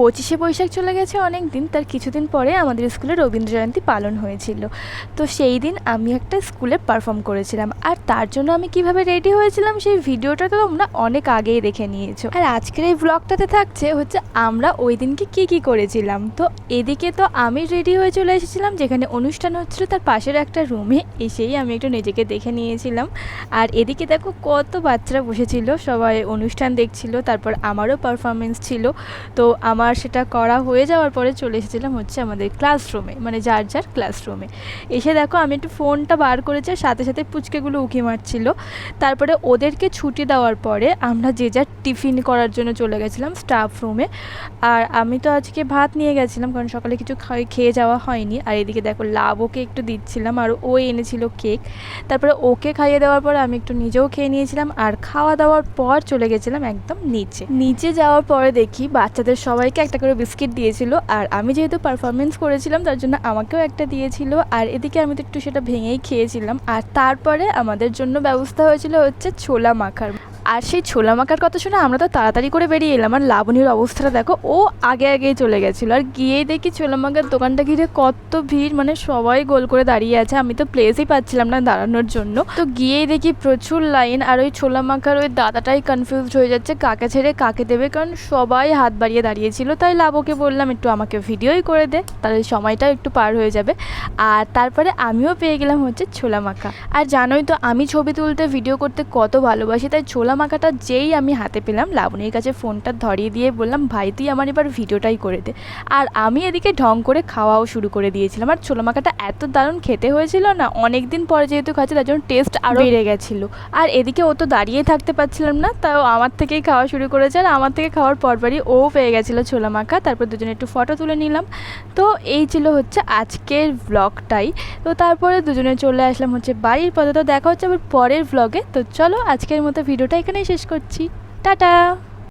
পঁচিশে বৈশাখ চলে গেছে অনেক দিন, তার কিছুদিন পরে আমাদের স্কুলে রবীন্দ্র জয়ন্তী পালন হয়েছিল। তো সেই দিন আমি একটা স্কুলে পারফর্ম করেছিলাম। আর তার জন্য আমি কীভাবে রেডি হয়েছিলাম সেই ভিডিওটা তো তোমরা অনেক আগেই দেখে নিয়েছো। আর আজকের এই ব্লগটাতে থাকছে হচ্ছে আমরা ওই দিনকে কি কি করেছিলাম। তো এদিকে তো আমি রেডি হয়ে চলে এসেছিলাম, যেখানে অনুষ্ঠান হচ্ছিল তার পাশের একটা রুমে এসেই আমি একটু নিজেকে দেখে নিয়েছিলাম। আর এদিকে দেখো কত বাচ্চারা বসেছিল, সবাই অনুষ্ঠান দেখছিল, তারপর আমারও পারফরমেন্স ছিল। তো আমার সেটা করা হয়ে যাওয়ার পরে চলে এসেছিলাম হচ্ছে আমাদের ক্লাসরুমে মানে যার যার ক্লাসরুমে এসে দেখো আমি একটু ফোনটা বার করেছি, আর সাথে সাথে পুচকেগুলো উঁকি মারছিল। তারপরে ওদেরকে ছুটি দেওয়ার পরে আমরা যে যার টিফিন করার জন্য চলে গেছিলাম স্টাফ রুমে আর আমি তো আজকে ভাত নিয়ে গেছিলাম, কারণ সকালে কিছু খেয়ে যাওয়া হয়নি। আর এদিকে দেখো লাভ ওকে একটু দিচ্ছিলাম, আর ও এনেছিল কেক তারপরে ওকে খাইয়ে দেওয়ার পরে আমি একটু নিজেও খেয়ে নিয়েছিলাম, আর খাওয়া দাওয়ার পর চলে গেছিলাম একদম নিচে। নিচে যাওয়ার পরে দেখি বাচ্চাদের সবাইকে একটা করে বিস্কিট দিয়েছিল আর আমি যেহেতু পারফরমেন্স করেছিলাম, তার জন্য আমাকেও একটা দিয়েছিল। আর এদিকে আমি তো একটু সেটা ভেঙেই খেয়েছিলাম। আর তারপরে আমাদের জন্য ব্যবস্থা হয়েছিল হচ্ছে ছোলা মাখার। আর সেই ছোলা মাখার কথা শুনে আমরা তো তাড়াতাড়ি করে বেরিয়ে এলাম। আর লাবণীর অবস্থাটা দেখো, ও আগে আগেই চলে গেছিল। আর গিয়েই দেখি ছোলা মাখার দোকানটা ঘিরে কত ভিড় মানে সবাই গোল করে দাঁড়িয়ে আছে। আমি তো প্লেসই পাচ্ছিলাম না দাঁড়ানোর জন্য। তো গিয়েই দেখি প্রচুর লাইন আর ওই ছোলা মাখার ওই দাদাটাই কনফিউজড হয়ে যাচ্ছে, কাকে ছেড়ে কাকে দেবে? কারণ সবাই হাত বাড়িয়ে দাঁড়িয়েছিল। তাই লাবকে বললাম, একটু আমাকে ভিডিওই করে দে, তাহলে সময়টাও একটু পার হয়ে যাবে। আর তারপরে আমিও পেয়ে গেলাম হচ্ছে ছোলা মাখা। আর জানোই তো, আমি ছবি তুলতে ভিডিও করতে কত ভালোবাসি, তাই ছোলা মাখাটা যেই আমি হাতে পেলাম লাবণীর কাছে ফোনটা ধরিয়ে দিয়ে বললাম ভাই তুই আমার এবার ভিডিওটাই করে দে। আর আমি এদিকে ঢং করে খাওয়াও শুরু করে দিয়েছিলাম। আর ছোলা মাখাটা এত দারুণ খেতে হয়েছিল না অনেক দিন পরে যেহেতু খাচ্ছি তার জন্য টেস্ট আরও বেড়ে গেছিল। আর এদিকে ও তো দাঁড়িয়ে থাকতে পারছিলাম না তাও আমার থেকেই খাওয়া শুরু করেছে। আর আমার থেকে খাওয়ার পরপরই ও পেয়ে গেছিল ছোলা মাখা তারপর দুজনে একটু ফটো তুলে নিলাম। তো এই ছিল হচ্ছে আজকের ব্লগটাই তো তারপরে দুজনে চলে আসলাম হচ্ছে বাড়ির পথে। তো দেখা হচ্ছে আবার পরের ব্লগে তো চলো আজকের মতো ভিডিওটা এখানেই শেষ করছি। টাটা!